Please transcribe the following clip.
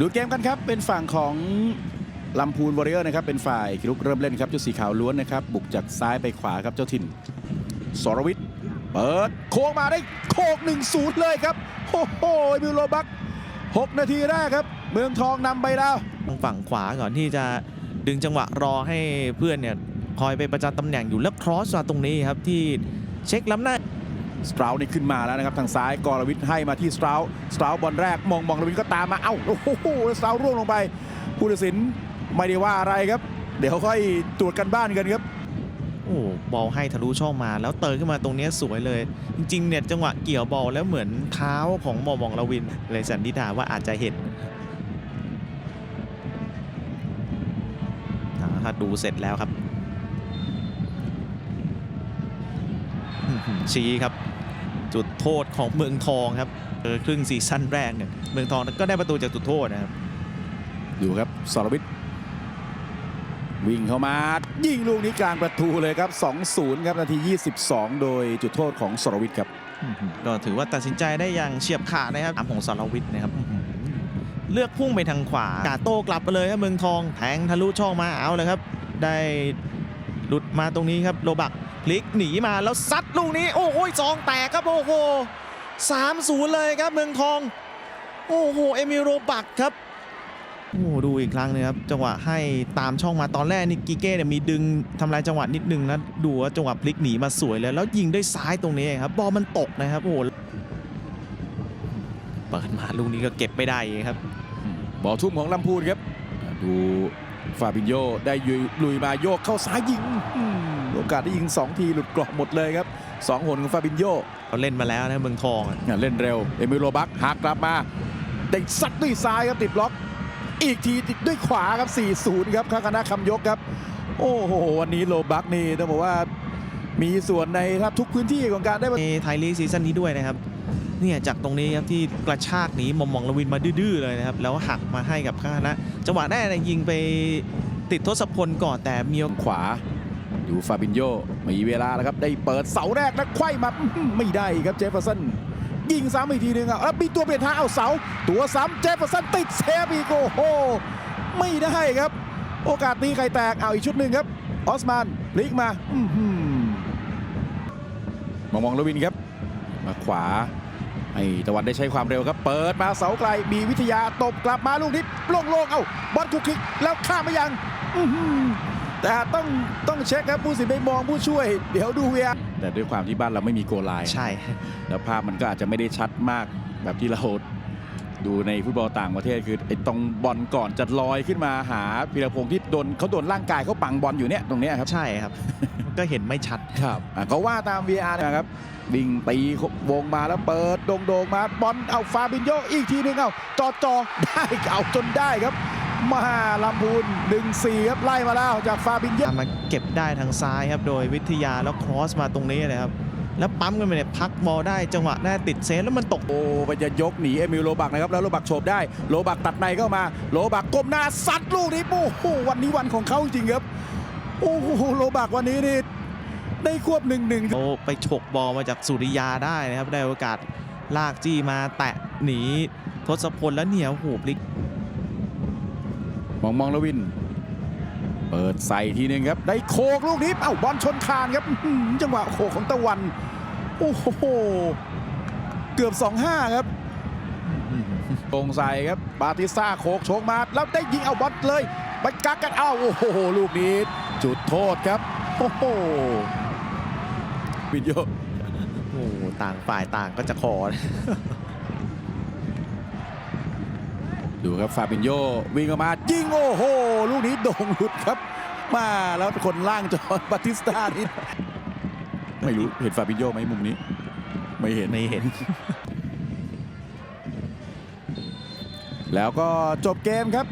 ดูเกมกันครับ เป็นฝั่งของลำพูนวอริเออร์นะครับ เป็นฝ่ายลุกเริ่มเล่นครับเจ้าสีขาวล้วนนะครับ บุกจากซ้ายไปขวาครับเจ้าถิ่น สรวิทย์เปิดโค้งมาได้โคก1 0เลยครับโอ้โหมิวโลบัก6นาทีแรกครับ เมืองทองนำไปแล้วทางฝั่งขวาก่อนที่จะดึงจังหวะรอให้เพื่อนเนี่ยคอยไปประจำตำแหน่งอยู่แล้วครอสมาตรงนี้ครับที่เช็คล้ำหน้า สตราวนี่ขึ้นมาแล้วนะครับทางซ้ายกรวิทย์ให้มาที่สตราวสตราวบอลแรกมองมองรวินก็ตามมาเอ้าโอ้โหสตราวร่วงลงไปผู้ตัดสินไม่ได้ว่าอะไรครับ เดี๋ยวค่อยตรวจกันบ้านกันครับโอ้บอลให้ทะลุช่องมา แล้วเติร์ขึ้นมาตรงนี้สวยเลย จริงๆเนี่ยจังหวะเกี่ยวบอลแล้วเหมือนเท้าของมอมองลวิน เลยสันนิษฐานว่าอาจจะเห็นถ้าดูเสร็จแล้วครับชี้ครับ จุดโทษของเมืองทองครับเออครึ่งซีซั่นแรกเนี่ยเมืองทองก็ได้ประตูจากจุดโทษนะครับอยู่ครับสรวิทย์วิ่งเข้ามา ยิงลูกนี้กลางประตูเลยครับ 2-0 ครับ นาที 22 โดยจุดโทษของสรวิทย์ครับก็ถือว่าตัดสินใจได้อย่างเฉียบขาดนะครับตามของสารวิทย์นะครับอื้อหือเลือกพุ่งไปทางขวากาโต้กลับไปเลยครับเมืองทองแทงทะลุช่องมาเอาเลยครับ ได้หลุดมาตรงนี้ครับโลบัก พลิกหนีมาแล้วซัดลูกนี้ โอ้โหซองแตกครับโอ้โหสามศูนย์เลยครับเมืองทอง โอ้โหเอมิโรบักครับโอ้โหดูอีกครั้งหนึงครับจังหวะให้ตามช่องมาตอนแรกนี่กิเก้เนี่ยมีดึงทำลายจังหวะนิดนึงนะดูว่าจังหวะพลิกหนีมาสวยเลยแล้วยิงด้วยซ้ายตรงนี้ครับบอลมันตกนะครับโอ้โหเปิดมาลูกนี้ก็เก็บไม่ได้ครับบอลทุ่มของลำพูนครับ ดูฟาบินโยได้ยุยลุยมาโยกเข้าซ้ายยิงอืม โอกาสได้ยิง 2 ทีหลุดกรอบหมดเลยครับสองหนของฟาบินโยเขาเล่นมาแล้วนะเมืองทองอะอะเล่นเร็ว เอมิโลบักหักกลับมาได้ซัดด้วยซ้ายครับติดบล็อก อีกทีติดด้วยขวาครับ 4-0 ครับข้างคณะคำยกครับ โอ้โห วันนี้โลบักนี่ต้องบอกว่ามีส่วนในครับทุกพื้นที่ของการได้ในไทยลีกซีซั่นนี้ด้วยนะครับเนี่ยจากตรงนี้ครับที่กระชากหนีมอมมองลวินมาดื้อๆเลยนะครับ แล้วหักมาให้กับข้างคณะจังหวะแรกเนี่ยยิงไปติดทศพลก่อนแต่มีโอกาสขวา ดูฟาบินโยมีเวลาแล้วครับ ได้เปิดเสาแรกแล้วไขว้มาไม่ได้ครับเจฟเฟอร์สันยิงซ้ำอีกทีหนึ่งอะแล้วมีตัวเปลี่ยนทางเอาเสา ตัวซ้ำเจฟเฟอร์สันติดเซฟอีกโอ้โหไม่ได้ครับ โอกาสตีไข่แตกเอาอีกชุดหนึ่งครับ ออสมานพลิกมาอื้อหือมองมองลวินครับ มาขวาไอ้ตะวันได้ใช้ความเร็วครับ เปิดมาเสาไกลมีวิทยาตบกลับมาลูกนี้โล่งๆเอ้าบอลคุกคิกแล้วข้ามมายังอื แต่ต้องต้องเช็คครับผู้สินไปมองผู้ช่วย เดี๋ยวดูเวียแต่ด้วยความที่บ้านเราไม่มีโกลไลน์ใช่ แล้วภาพมันก็อาจจะไม่ได้ชัดมากแบบที่เราดูในฟุตบอลต่างประเทศคือไอ้ตรงบอลก่อนจะลอยขึ้นมาหาพีรพงศ์ที่โดนเขาโดนร่างกายเขาปังบอลอยู่เนี่ยตรงเนี้ยครับ ใช่ครับมันก็เห็นไม่ชัดครับอะเขาว่าตาม VR นะครับวิ่งตีวงมาแล้วเปิดโด่งๆมาบอลเอาฟาบินโยอีกทีหนึงเอาจอจอได้เอาจนได้ครับ มาลำพูน1-4ครับไล่มาแล้วจากฟาบินโยมาเก็บได้ทางซ้ายครับ โดยวิทยาแล้วครอสมาตรงนี้เลยครับ แล้วปั๊มกันไปเนี่ยพักบอลได้จังหวะได้ติดเซฟแล้วมันตกโอ้มันจะยกหนีเอมิลโลบักนะครับ แล้วโลบักโฉบได้โลบักตัดในเข้ามา โลบักก้มหน้าซัดลูกนี้โอ้โหวันนี้วันของเขาจริงๆครับโอ้โหโลบักวันนี้นี่ได้ควบหนึ่งหนึ่งเขาไปฉกบอลมาจากสุริยาได้นะครับได้โอกาสลากจี้มาแตะหนีทศพลแล้วเหนียวโหพลิก มองมองลวิน เปิดใส่ทีนึงครับ ได้โคกลูกนี้ เอ้าบอลชนคานครับ จังหวะโคกของตะวัน โอ้โห เกือบ 2-5 ครับตรงใส่ครับบาติสต้าโคกโชกมา แล้วได้ยิงเอาบอลเลยไปกักกันเอ้าโอ้โห ลูกนี้ จุดโทษครับโอ้โหวินโยโอ้ต่างฝ่ายต่างก็จะขอนะ ดูครับฟาบินโยวิ่งออกมายิงโอ้โห ลูกนี้โด่งหลุดครับ มาแล้วคนล่างจอห์นบาติสต้านี่ไม่รู้เห็นฟาบินโยไหมมุมนี้ ไม่เห็นไม่เห็น แล้วก็จบเกมครับ